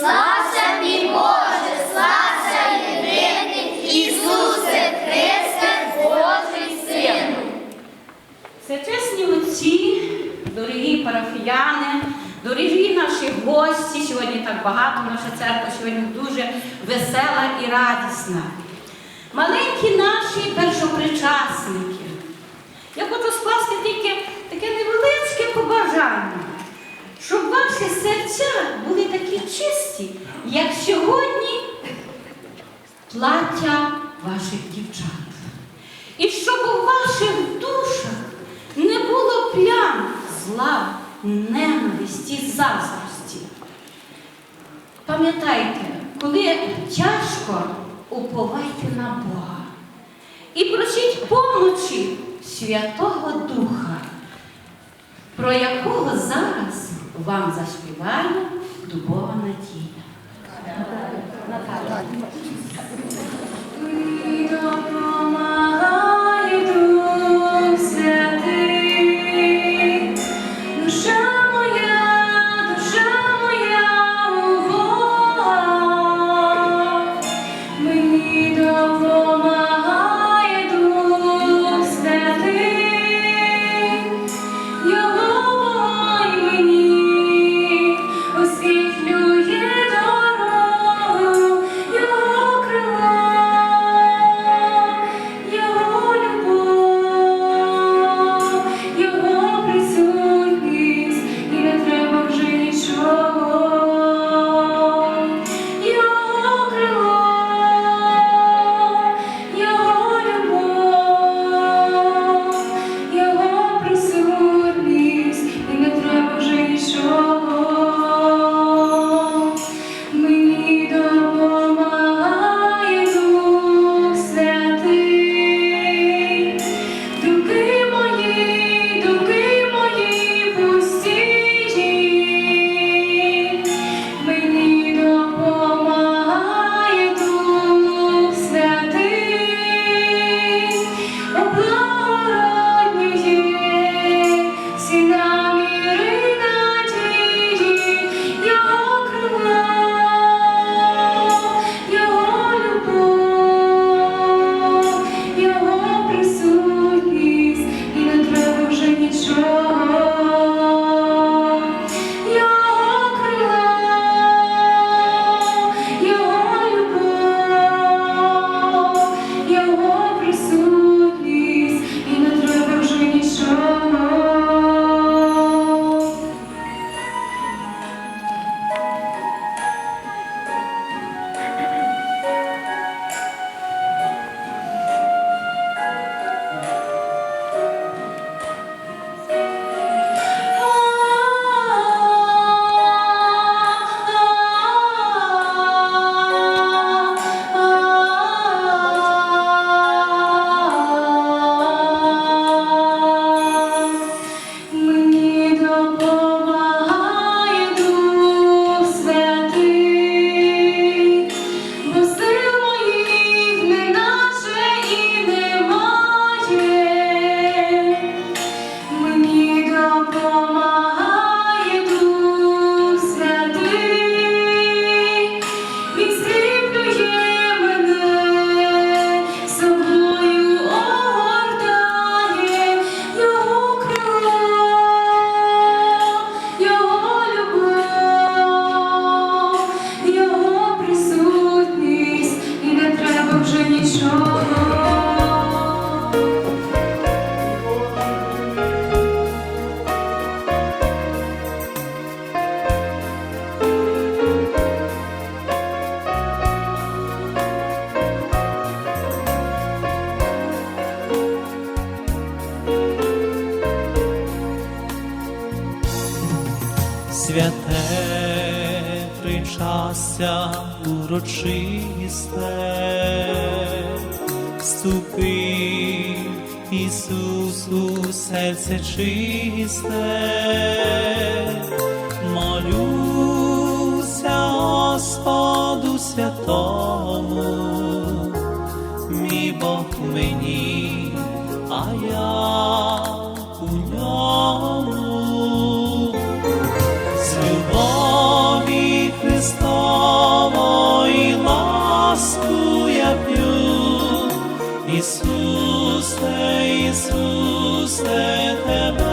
Слався мій Боже, слався єдиний Ісусе Христе, Божий Сину. Всечесні отці, дорогі парафіяни, дорогі наші гості, сьогодні так багато, наша церква сьогодні дуже весела і радісна. Маленькі наші першопричасники. Серця були такі чисті, як сьогодні плаття ваших дівчат. І щоб у ваших душах не було плям зла, ненависті, заздрості. Пам'ятайте, коли тяжко, уповайте на Бога і просіть помочі Святого Духа, про якого зараз вам заспіває дубова надія. Jesús. Святе причастя урочисте, вступи, Ісусу, серце чисте, молюся Господу святому, мій Бог мені, а я Ісусе, Ісусе, Тебе